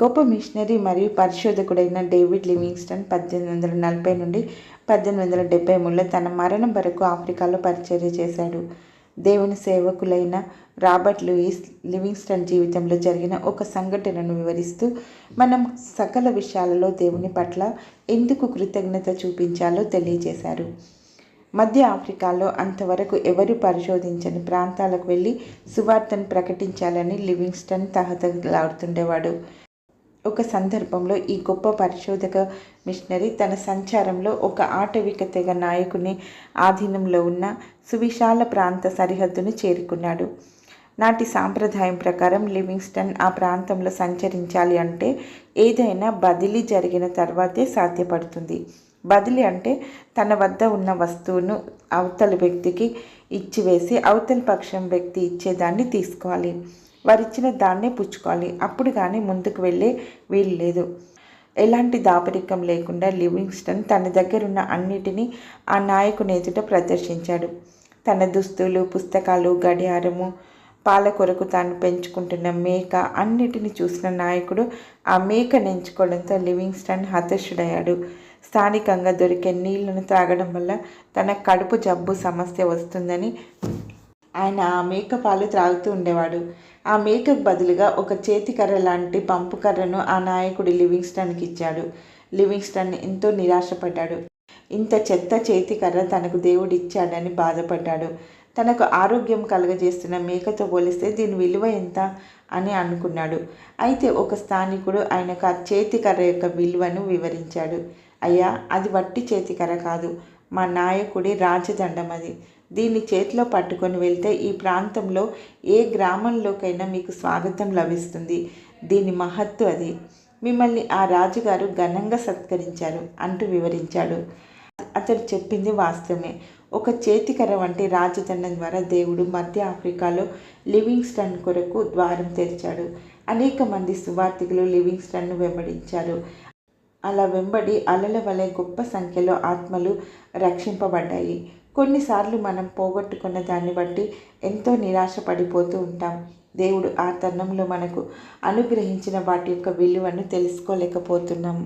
గొప్ప మిషనరీ మరియు పరిశోధకుడైన David Livingstone పద్దెనిమిది వందల నలభై నుండి పద్దెనిమిది వందల డెబ్బై మూడులో తన మరణం వరకు ఆఫ్రికాలో పరిచర్య చేశాడు. దేవుని సేవకులైన రాబర్ట్ లూయిస్ లివింగ్స్టన్ జీవితంలో జరిగిన ఒక సంఘటనను వివరిస్తూ మనం సకల విషయాలలో దేవుని పట్ల ఎందుకు కృతజ్ఞత చూపించాలో తెలియజేశారు. మధ్య ఆఫ్రికాలో అంతవరకు ఎవరు పరిశోధించని ప్రాంతాలకు వెళ్ళి సువార్తను ప్రకటించాలని లివింగ్స్టన్ తహతలాడుతుండేవాడు ఒక సందర్భంలో ఈ గొప్ప పరిశోధక మిషనరీ తన సంచారంలో ఒక ఆటవిక తెగ నాయకుని ఆధీనంలో ఉన్న సువిశాల ప్రాంత సరిహద్దును చేరుకున్నాడు. నాటి సాంప్రదాయం ప్రకారం లివింగ్స్టన్ ఆ ప్రాంతంలో సంచరించాలి అంటే ఏదైనా బదిలీ జరిగిన తర్వాతే సాధ్యపడుతుంది. బదిలీ అంటే తన వద్ద ఉన్న వస్తువును అవతలి వ్యక్తికి ఇచ్చివేసి అవతలి పక్షం వ్యక్తి ఇచ్చేదాన్ని తీసుకోవాలి. వారిచ్చిన దాన్నే పుచ్చుకోవాలి. అప్పుడు కానీ ముందుకు వెళ్ళే వీలు లేదు. ఎలాంటి దాపరికం లేకుండా లివింగ్స్టన్ తన దగ్గరున్న అన్నిటినీ ఆ నాయకుని ఎదుట ప్రదర్శించాడు. తన దుస్తులు పుస్తకాలు గడియారము పాల కొరకు తాను పెంచుకుంటున్న మేక అన్నిటిని చూసిన నాయకుడు ఆ మేక నెంచుకోవడంతో లివింగ్స్టన్ హతశుడయ్యాడు స్థానికంగా దొరికే నీళ్ళను త్రాగడం వల్ల తన కడుపు జబ్బు సమస్య వస్తుందని ఆయన ఆ మేక పాలు త్రాగుతూ ఉండేవాడు. ఆ మేకకు బదులుగా ఒక చేతికర్ర లాంటి పంపు కర్రను ఆ నాయకుడు లివింగ్స్టన్కి ఇచ్చాడు. లివింగ్స్టన్ ఎంతో నిరాశపడ్డాడు. ఇంత చెత్త చేతికర్ర తనకు దేవుడు ఇచ్చాడని బాధపడ్డాడు. తనకు ఆరోగ్యం కలుగజేస్తున్న మేకతో పోలిస్తే దీని విలువ ఎంత అని అనుకున్నాడు. అయితే ఒక స్థానికుడు ఆయనకు ఆ చేతికర్ర యొక్క విలువను వివరించాడు. అయ్యా అది వట్టి చేతికర్ర కాదు. మా నాయకుడి రాజదండం అది. దీన్ని చేతిలో పట్టుకొని వెళ్తే ఈ ప్రాంతంలో ఏ గ్రామంలోకైనా మీకు స్వాగతం లభిస్తుంది. దీని మహత్తు అది. మిమ్మల్ని ఆ రాజుగారు ఘనంగా సత్కరించారు అంటూ వివరించాడు. అతడు చెప్పింది వాస్తవమే. ఒక చేతికర వంటి రాజదండం ద్వారా దేవుడు మధ్య ఆఫ్రికాలో లివింగ్స్టన్ కొరకు ద్వారం తెరిచాడు. అనేక మంది సువార్థికులు లివింగ్స్టన్ను వెంబడించారు. అలా వెంబడి అలల వలె గొప్ప సంఖ్యలో ఆత్మలు రక్షింపబడ్డాయి. కొన్నిసార్లు మనం పోగొట్టుకున్న దాన్ని బట్టి ఎంతో నిరాశ పడిపోతూ ఉంటాం. దేవుడు ఆ తరుణంలో మనకు అనుగ్రహించిన వాటి యొక్క విలువను తెలుసుకోలేకపోతున్నాం.